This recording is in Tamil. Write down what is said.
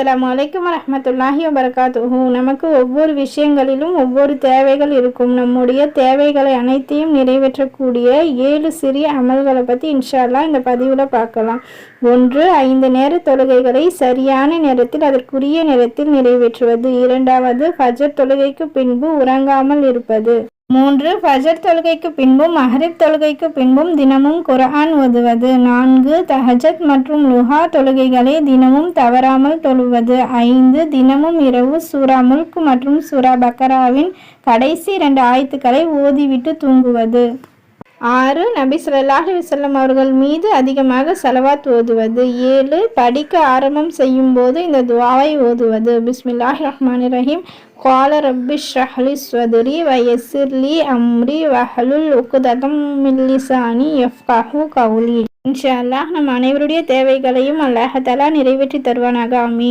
அஸ்லாம் வலைக்கம் வரமத்துல்லாஹி வபரகாத்துஹு. நமக்கு ஒவ்வொரு விஷயங்களிலும் ஒவ்வொரு தேவைகள் இருக்கும். நம்முடைய தேவைகளை அனைத்தையும் நிறைவேற்றக்கூடிய ஏழு சிறிய அமல்களை பற்றி இன்ஷால்லாம் இந்த பதிவில் பார்க்கலாம். ஒன்று ஐந்து நேர தொழுகைகளை சரியான நேரத்தில் அதற்குரிய நேரத்தில் நிறைவேற்றுவது. இரண்டாவது ஃபஜர் தொழுகைக்கு பின்பு உறங்காமல் இருப்பது. மூன்று ஃபஜர் தொழுகைக்கு பின்பும் மஹரிப் தொழுகைக்கு பின்பும் தினமும் குரான் ஓதுவது. நான்கு தஹஜத் மற்றும் லுஹா தொழுகைகளை தினமும் தவறாமல் தொழுவது. ஐந்து தினமும் இரவு சூரா முல்க் மற்றும் சூரா பக்கராவின் கடைசி இரண்டு ஆயத்துக்களை ஓதிவிட்டு தூங்குவது. ஆறு நபி சொல்லாஹி வசல்லம் அவர்கள் மீது அதிகமாக செலவாத் ஓதுவது. ஏழு படிக்க ஆரம்பம் செய்யும் போது இந்த துவாவை ஓதுவது. பிஸ்மில்லாஹி ரஹ்மான் ரஹீம். கால ரப்பி ஷஹலி ஸ்வதுரி வயசிர்லி அம்ரி வஹலுல் உக்குதகம் மில்லிசானி எஃப்காஹு கவுலி இன்ஷா அல்லாஹ் நம் அனைவருடைய தேவைகளையும் அல்லாஹ் நிறைவேற்றி தருவானாக. ஆமீன்.